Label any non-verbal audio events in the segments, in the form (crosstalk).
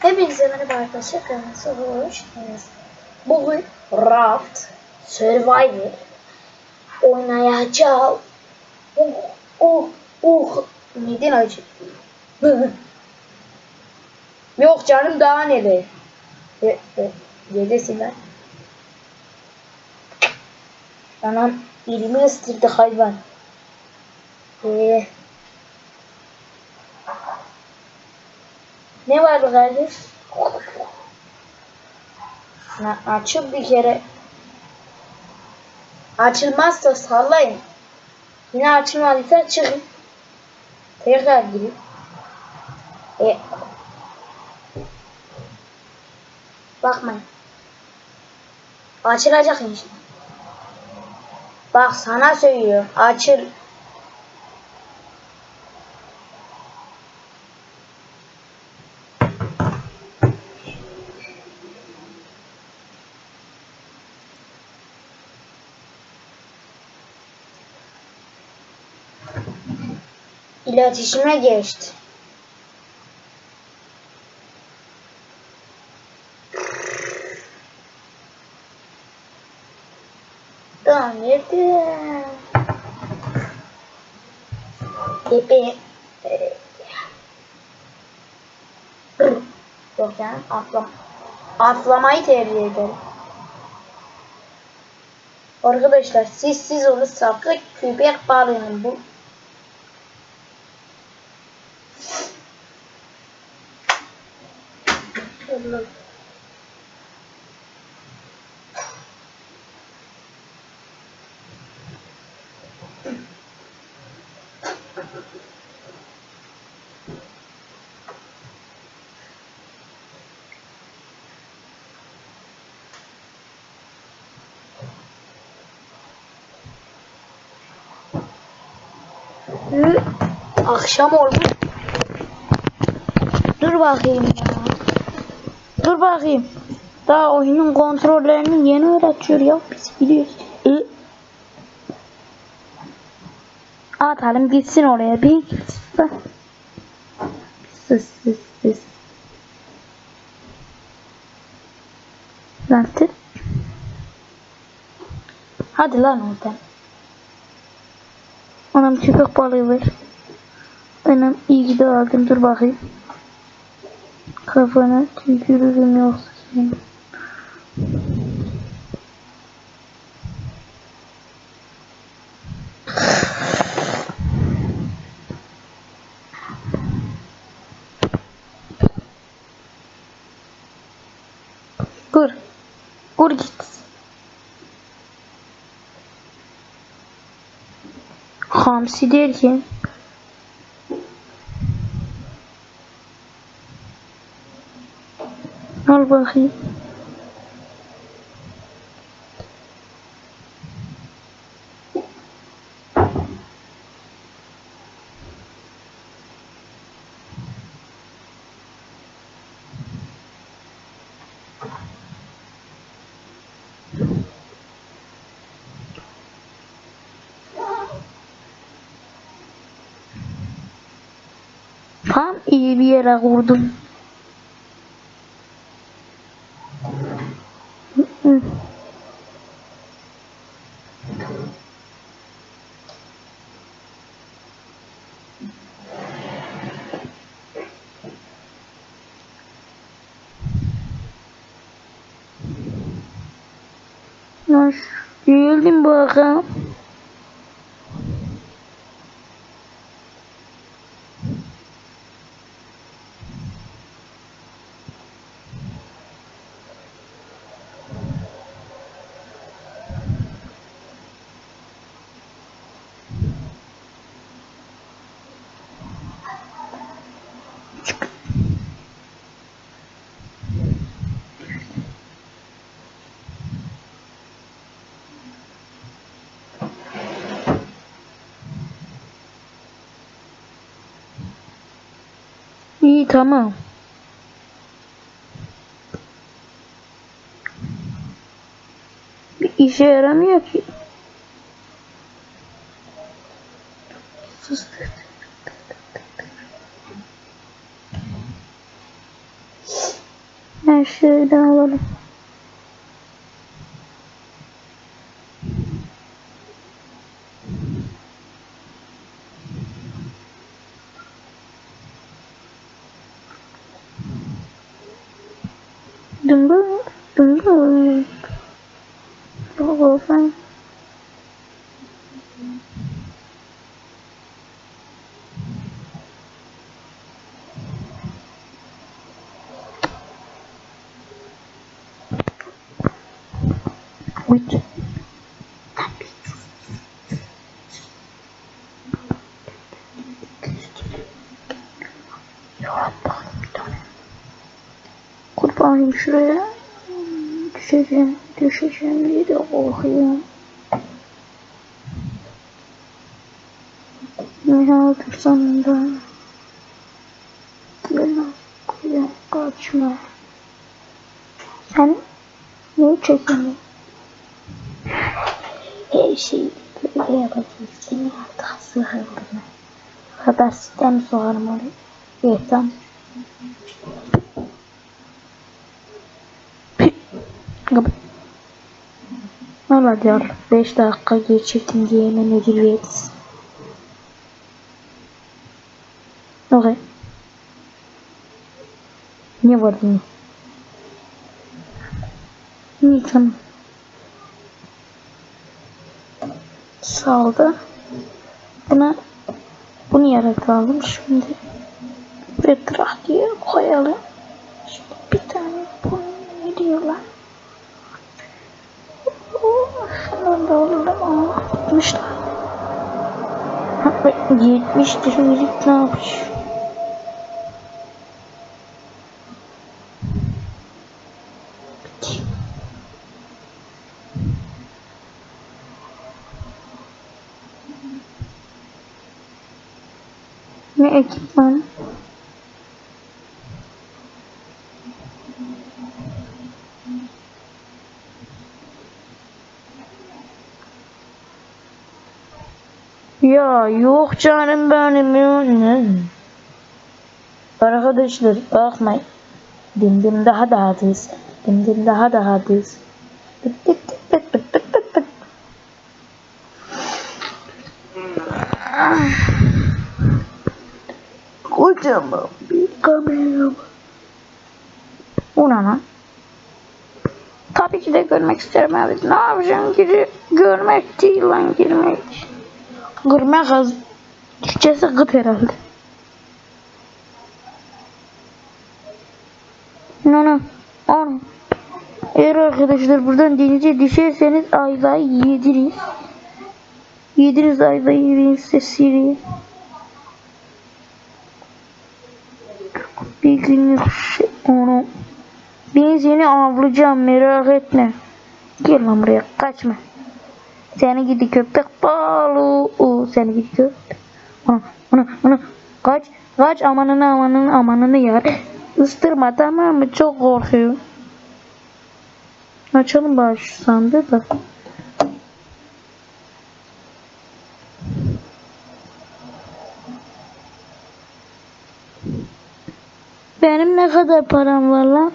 Hepinize merhaba arkadaşlar. Kanalımıza hoş geldiniz. Bugün Raft Survivor oynayacağım. Uh, uh, uh. Neden acı? (laughs) Yok canım daha neler? Ye, ye, yedesin lan. Anam elimi ısırdı hayvan. Ee, ne var kardeş? Na, açıl bir kere. Açılmazsa sallayın. Yine açılmadıysa çıkın. Tekrar girin. E, bakmayın. Açılacak inşallah. Bak sana söylüyorum. Açıl. İletişime geçti. Daha nerede? Tepe. e, Yok yani atlam. Atlamayı tercih ederim. Arkadaşlar siz siz onu sakın köpek balığının bu Hı, Akşam oldu. Dur bakayım ya. Dur bakayım. Daha oyunun kontrollerini yeni öğretiyor ya. Biz biliyoruz. Hı. Atalım gitsin oraya bir gitsin. Sus sus sus. Lan tut. Hadi lan oradan. Anam köpek balığı ver. Anam iyi ki de aldım. Dur bakayım. Kafana tükürürüm yoksa seni. Dur. Dur git. Hamsi derken Al bakayım. Tam iyi bir yere kurdum. Geldim bakalım. İyi tamam. Bir işe yaramıyor ki. Sus. Hemen şuradan alalım. Dın dın. Oh, fine. Wait. Tane. Kurbanım şuraya. Düşeceğim, düşeceğim diye de korkuyorum. Ne otursam da. Gel okuyorum, kaçma. Sen ne çekiyorsun? Her şeyi böyle yapacağız. Seni artık sığırdım. Haber sistem soğarım oraya. Diyor 5 dakika geçirdim diye hemen ödül verirsin. Okay. Ne var bunun? İyi tamam. Saldı. Buna bunu yaratalım şimdi. Buraya diye koyalım. Şimdi bir tane bunu ne diyorlar? 60 70 düşünecek ne yapmış? Ne ekipman? Yok canım benim. Ne? Arkadaşlar bakmayın. Dindim daha da hadis. Dindim daha da hadis. Tık tık tık tık tık tık tık tık. Kocaman bir kamera var. Ona lan. Tabii ki de görmek isterim abi. Ne yapacağım? Giri görmek değil lan girmek. Girmek az. Türkçesi gıt herhalde. Nana. Ana. Eğer arkadaşlar buradan denize düşerseniz ayvayı yediniz. Yediniz ayvayı yediniz sesiyle. Bir günlük şey onu. Ben seni avlayacağım merak etme. Gel lan buraya kaçma. Seni gidi köpek balığı. Seni gidi köpek. Ana ana ana. Kaç kaç amanını amanını amanını yar. Istırma tamam mı? Çok korkuyorum. Açalım bari şu sandığı da. Benim ne kadar param var lan?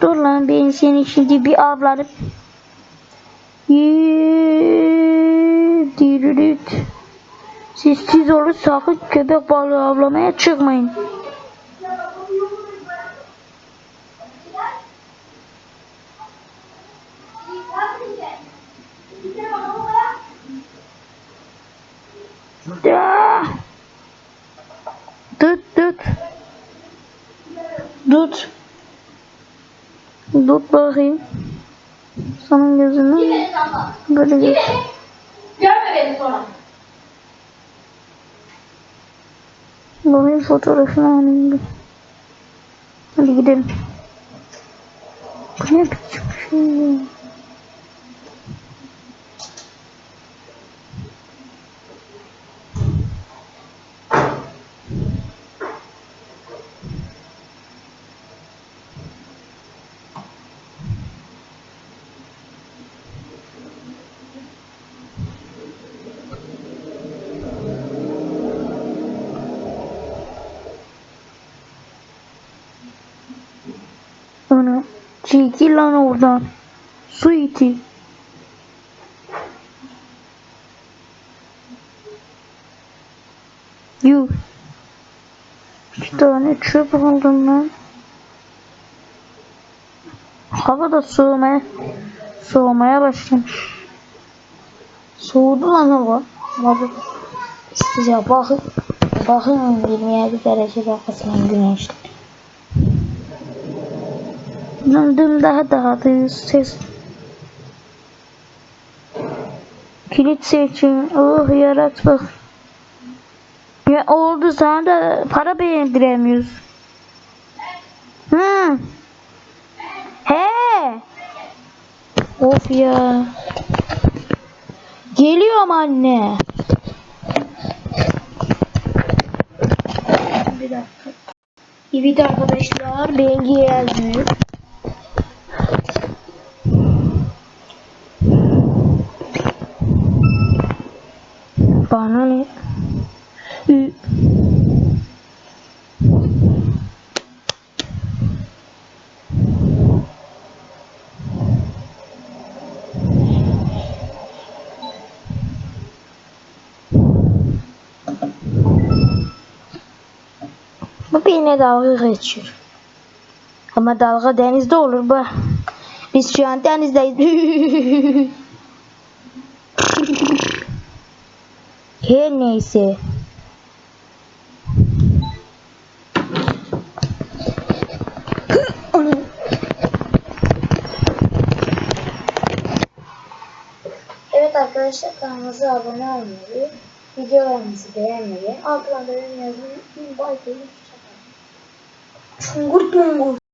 Dur lan ben seni şimdi bir avlarım. Yürüt. Sessiz olun sakın köpek balığı avlamaya çıkmayın. Bakayım. Senin gözünü geç. Görme beni sonra. Bakayım fotoğrafını alayım. Hadi gidelim. Bu ne biçim şey Çekil lan oradan. Su iti. Yuh. İki tane çöp aldım lan. Hava da soğumaya soğumaya başlamış. Soğudu lan hava. Hava. Size bakın. Bakın 27 derece bakasın güneşli. Düm daha daha da ses. Kilit seçin. Oh yarat bak. Ya oldu sana da para beğendiremiyoruz. Hmm. He. Of ya. Geliyorum anne. Bir dakika. Evet arkadaşlar Bengi yazmıyor. Bu benimle dalga geçiyor. Ama dalga denizde olur bu. Biz şu an denizdeyiz. (laughs) Her neyse. Evet arkadaşlar kanalımıza abone olmayı, videolarımızı beğenmeyi, yorum yazmayı, bir bay күңгүрт гутугу